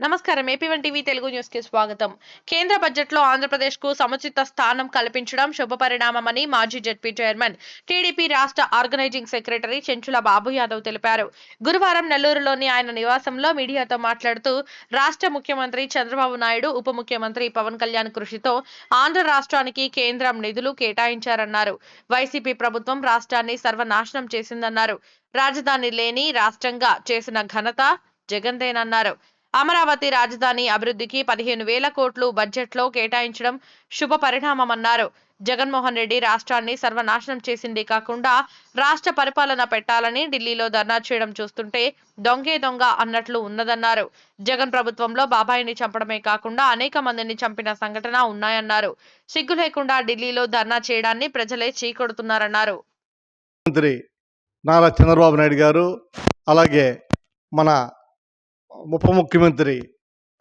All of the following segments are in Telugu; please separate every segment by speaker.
Speaker 1: నమస్కారం. ఏపీ వన్ టీవీ తెలుగు న్యూస్కి స్వాగతం. కేంద్ర బడ్జెట్లో ఆంధ్రప్రదేశ్కు సముచిత స్థానం కల్పించడం శుభ పరిణామమని మాజీ జెడ్పీ చైర్మన్ టీడీపీ రాష్ట్ర ఆర్గనైజింగ్ సెక్రటరీ చెంచుల బాబు యాదవ్ తెలిపారు. గురువారం నెల్లూరులోని ఆయన నివాసంలో మీడియాతో మాట్లాడుతూ రాష్ట్ర ముఖ్యమంత్రి చంద్రబాబు నాయుడు ఉప ముఖ్యమంత్రి పవన్ కళ్యాణ్ కృషితో ఆంధ్ర రాష్ట్రానికి కేంద్రం నిధులు కేటాయించారన్నారు. వైసీపీ ప్రభుత్వం రాష్ట్రాన్ని సర్వనాశనం చేసిందన్నారు. రాజధాని లేని రాష్ట్రంగా చేసిన ఘనత జగన్దేనన్నారు అమరావతి రాజధాని అభివృద్ధికి పదిహేను వేల కోట్లు బడ్జెట్లో కేటాయించడం శుభ పరిణామమన్నారు జగన్మోహన్ రెడ్డి రాష్ట్రాన్ని సర్వనాశనం చేసింది కాకుండా రాష్ట్ర పరిపాలన పెట్టాలని ఢిల్లీలో ధర్నా చేయడం చూస్తుంటే దొంగే దొంగ అన్నట్లు ఉన్నదన్నారు. జగన్ ప్రభుత్వంలో బాబాయిని చంపడమే కాకుండా అనేక మందిని చంపిన సంఘటన ఉన్నాయన్నారు. సిగ్గు లేకుండా ఢిల్లీలో ధర్నా చేయడాన్ని ప్రజలే చీకొడుతున్నారన్నారు.
Speaker 2: మంత్రి నారా చంద్రబాబు నాయుడు గారు అలాగే మన ఉప ముఖ్యమంత్రి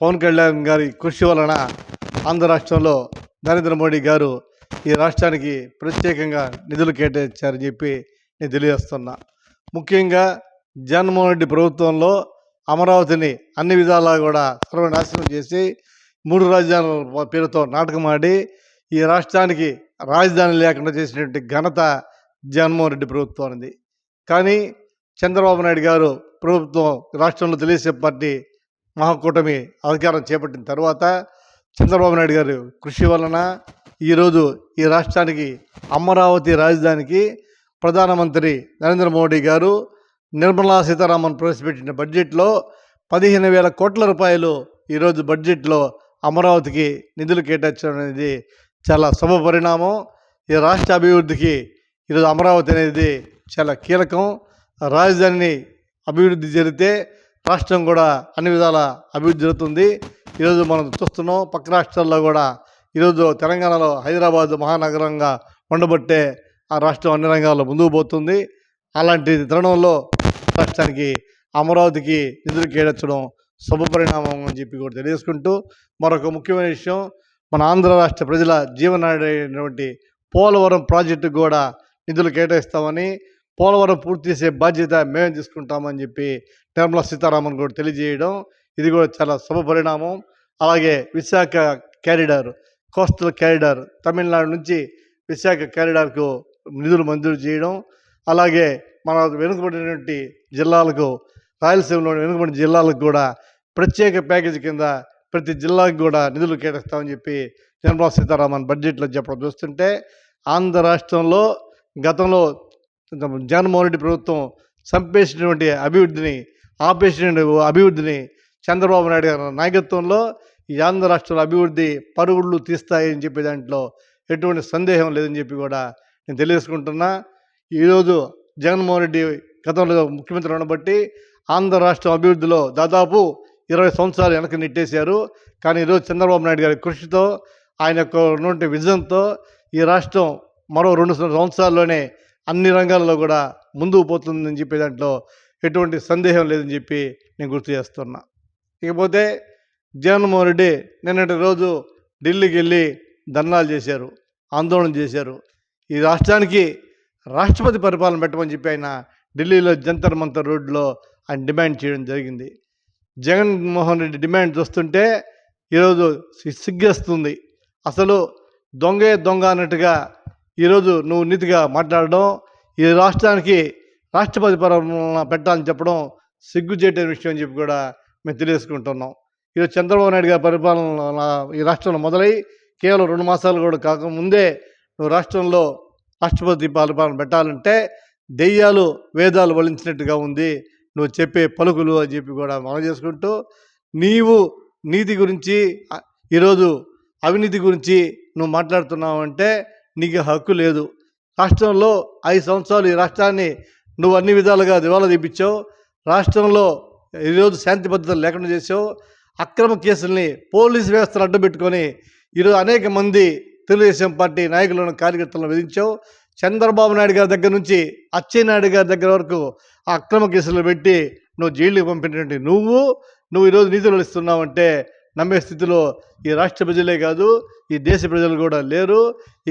Speaker 2: పవన్ కళ్యాణ్ గారి కృషి వలన ఆంధ్ర రాష్ట్రంలో నరేంద్ర మోడీ గారు ఈ రాష్ట్రానికి ప్రత్యేకంగా నిధులు కేటాయించారని చెప్పి నేను తెలియజేస్తున్నా. ముఖ్యంగా జగన్మోహన్ రెడ్డి ప్రభుత్వంలో అమరావతిని అన్ని విధాలా కూడా సర్వనాశనం చేసి మూడు రాజధానుల పేరుతో నాటకం ఆడి ఈ రాష్ట్రానికి రాజధాని లేకుండా చేసినటువంటి ఘనత జగన్మోహన్ రెడ్డి ప్రభుత్వానికి కానీ చంద్రబాబు నాయుడు గారు ప్రభుత్వం రాష్ట్రంలో తెలుగుదేశం పార్టీ మహాకూటమి అధికారం చేపట్టిన తర్వాత చంద్రబాబు నాయుడు గారు కృషి వలన ఈరోజు ఈ రాష్ట్రానికి అమరావతి రాజధానికి ప్రధానమంత్రి నరేంద్ర మోడీ గారు నిర్మలా సీతారామన్ ప్రవేశపెట్టిన బడ్జెట్లో పదిహేను వేల కోట్ల రూపాయలు ఈరోజు బడ్జెట్లో అమరావతికి నిధులు కేటాయించడం అనేది చాలా శుభ పరిణామం. ఈ రాష్ట్ర అభివృద్ధికి ఈరోజు అమరావతి అనేది చాలా కీలకం. రాజధానిని అభివృద్ధి జరిగితే రాష్ట్రం కూడా అన్ని విధాల అభివృద్ధి జరుగుతుంది. ఈరోజు మనం చూస్తున్నాం పక్క రాష్ట్రాల్లో కూడా ఈరోజు తెలంగాణలో హైదరాబాద్ మహానగరంగా ఉండబట్టే ఆ రాష్ట్రం అన్ని రంగాల్లో ముందుకు పోతుంది. అలాంటి తరుణంలో రాష్ట్రానికి అమరావతికి నిధులు కేడచ్చడం శుభ పరిణామం అని చెప్పి కూడా తెలియజేసుకుంటూ మరొక ముఖ్యమైన విషయం మన ఆంధ్ర రాష్ట్ర ప్రజల జీవనాడైనటువంటి పోలవరం ప్రాజెక్టుకు కూడా నిధులు కేటాయిస్తామని పోలవరం పూర్తి చేసే బాధ్యత మేమే తీసుకుంటామని చెప్పి నిర్మలా సీతారామన్ కూడా తెలియజేయడం ఇది కూడా చాలా శుభ పరిణామం. అలాగే Visakha corridor coastal corridor Tamil Nadu నుంచి విశాఖ క్యారిడార్కు నిధులు మంజూరు చేయడం అలాగే మన వెనుకబడినటువంటి జిల్లాలకు రాయలసీమలోని వెనుకబడిన జిల్లాలకు కూడా ప్రత్యేక ప్యాకేజీ కింద ప్రతి జిల్లాకు కూడా నిధులు కేటాయిస్తామని చెప్పి నిర్మలా సీతారామన్ బడ్జెట్లో చెప్పడం చూస్తుంటే ఆంధ్ర రాష్ట్రంలో గతంలో జగన్మోహన్ రెడ్డి ప్రభుత్వం చంపేసినటువంటి అభివృద్ధిని ఆపేసిన అభివృద్ధిని చంద్రబాబు నాయుడు గారి నాయకత్వంలో ఈ ఆంధ్ర రాష్ట్రంలో అభివృద్ధి పరుగుళ్ళు తీస్తాయని చెప్పే దాంట్లో ఎటువంటి సందేహం లేదని చెప్పి కూడా నేను తెలియజేసుకుంటున్నా. ఈరోజు జగన్మోహన్ రెడ్డి గతంలో ముఖ్యమంత్రి ఉండబట్టి ఆంధ్ర రాష్ట్రం అభివృద్ధిలో దాదాపు ఇరవై సంవత్సరాలు వెనక్కి నెట్టేశారు. కానీ ఈరోజు చంద్రబాబు నాయుడు గారి కృషితో ఆయన యొక్క ఉన్నటువంటి విజన్తో ఈ రాష్ట్రం మరో రెండు సంవత్సరాల్లోనే అన్ని రంగాల్లో కూడా ముందుకు పోతుందని చెప్పే దాంట్లో ఎటువంటి సందేహం లేదని చెప్పి నేను గుర్తు చేస్తున్నా. ఇకపోతే జగన్మోహన్ రెడ్డి నిన్నటి రోజు ఢిల్లీకి వెళ్ళి ధర్నాలు చేశారు ఆందోళన చేశారు. ఈ రాష్ట్రానికి రాష్ట్రపతి పరిపాలన పెట్టమని చెప్పి ఆయన ఢిల్లీలో జంతర్ మంతర్ రోడ్లో ఆయన డిమాండ్ చేయడం జరిగింది. జగన్మోహన్ రెడ్డి డిమాండ్ చూస్తుంటే ఈరోజు సిగ్గేస్తుంది. అసలు దొంగే దొంగ అన్నట్టుగా ఈరోజు నువ్వు నీతిగా మాట్లాడడం ఈ రాష్ట్రానికి రాష్ట్రపతి పరిపాలన పెట్టాలని చెప్పడం సిగ్గుచేటే విషయం అని చెప్పి కూడా మేము తెలియజేసుకుంటున్నాం. ఈరోజు చంద్రబాబు నాయుడు గారి పరిపాలన ఈ రాష్ట్రంలో మొదలై కేవలం రెండు మాసాలు కూడా కాకముందే నువ్వు రాష్ట్రంలో రాష్ట్రపతి పరిపాలన పెట్టాలంటే దెయ్యాలు వేదాలు వలించినట్టుగా ఉంది. నువ్వు చెప్పే పలుకులు అని చెప్పి కూడా మనం చేసుకుంటూ నీవు నీతి గురించి ఈరోజు అవినీతి గురించి నువ్వు మాట్లాడుతున్నావు అంటే నీకు హక్కు లేదు. రాష్ట్రంలో ఐదు సంవత్సరాలు ఈ రాష్ట్రాన్ని నువ్వు అన్ని విధాలుగా దివాలా తీపించావు రాష్ట్రంలో ఈరోజు శాంతి భద్రతలు లేకుండా చేసావు అక్రమ కేసుల్ని పోలీసు వ్యవస్థను అడ్డుపెట్టుకొని ఈరోజు అనేక మంది తెలుగుదేశం పార్టీ నాయకులను కార్యకర్తలను విధించావు. చంద్రబాబు నాయుడు గారి దగ్గర నుంచి అచ్చెన్నాయుడు గారి దగ్గర వరకు ఆ అక్రమ కేసులు పెట్టి నువ్వు జైలుకి పంపినటువంటి నువ్వు. నువ్వు ఈరోజు నీతులు ఇస్తున్నావంటే నమ్మే స్థితిలో ఈ రాష్ట్ర ప్రజలే కాదు ఈ దేశ ప్రజలు కూడా లేరు.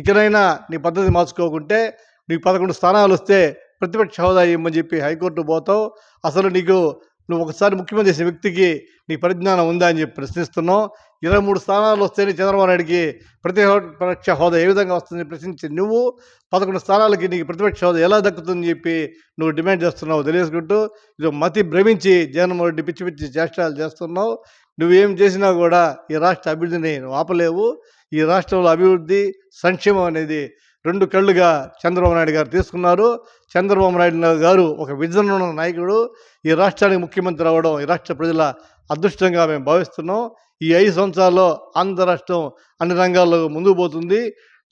Speaker 2: ఇకనైనా నీ పద్ధతి మార్చుకోకుంటే నీకు పదకొండు స్థానాలు వస్తే ప్రతిపక్ష హోదా ఇవ్వమని చెప్పి హైకోర్టు పోతావు. అసలు నీకు నువ్వు ఒకసారి ముఖ్యమంత్రి చేసే వ్యక్తికి నీ పరిజ్ఞానం ఉందా అని చెప్పి ప్రశ్నిస్తున్నావు. ఇరవై మూడు స్థానాలు వస్తేనే చంద్రబాబు నాయుడికి ప్రతిపక్ష హోదా ఏ విధంగా వస్తుంది ప్రశ్నించి నువ్వు పదకొండు స్థానాలకి నీకు ప్రతిపక్ష హోదా ఎలా దక్కుతుందని చెప్పి నువ్వు డిమాండ్ చేస్తున్నావు. తెలియసుకుంటూ ఇది మతి భ్రమించి జగన్మోహన్ రెడ్డి పిచ్చి పిచ్చి చేష్టాలు చేస్తున్నావు. నువ్వేం చేసినా కూడా ఈ రాష్ట్ర అభివృద్ధిని నువ్వు ఆపలేవు. ఈ రాష్ట్రంలో అభివృద్ధి సంక్షేమం అనేది రెండు కళ్ళుగా చంద్రబాబు నాయుడు గారు తీసుకున్నారు. చంద్రబాబు నాయుడు గారు ఒక విజన్ ఉన్న నాయకుడు. ఈ రాష్ట్రానికి ముఖ్యమంత్రి అవ్వడం ఈ రాష్ట్ర ప్రజల అదృష్టంగా మేము భావిస్తున్నాం. ఈ ఐదు సంవత్సరాల్లో ఆంధ్ర రాష్ట్రం అన్ని రంగాల్లో ముందుకు పోతుంది.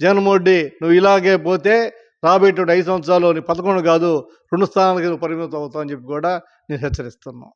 Speaker 2: జగన్మోహన్ రెడ్డి నువ్వు ఇలాగే పోతే రాబోయేటువంటి ఐదు సంవత్సరాలు నీ పదకొండు కాదు రెండు స్థానాలకి నువ్వు పరిమితం అవుతావు అని చెప్పి కూడా నేను హెచ్చరిస్తున్నాను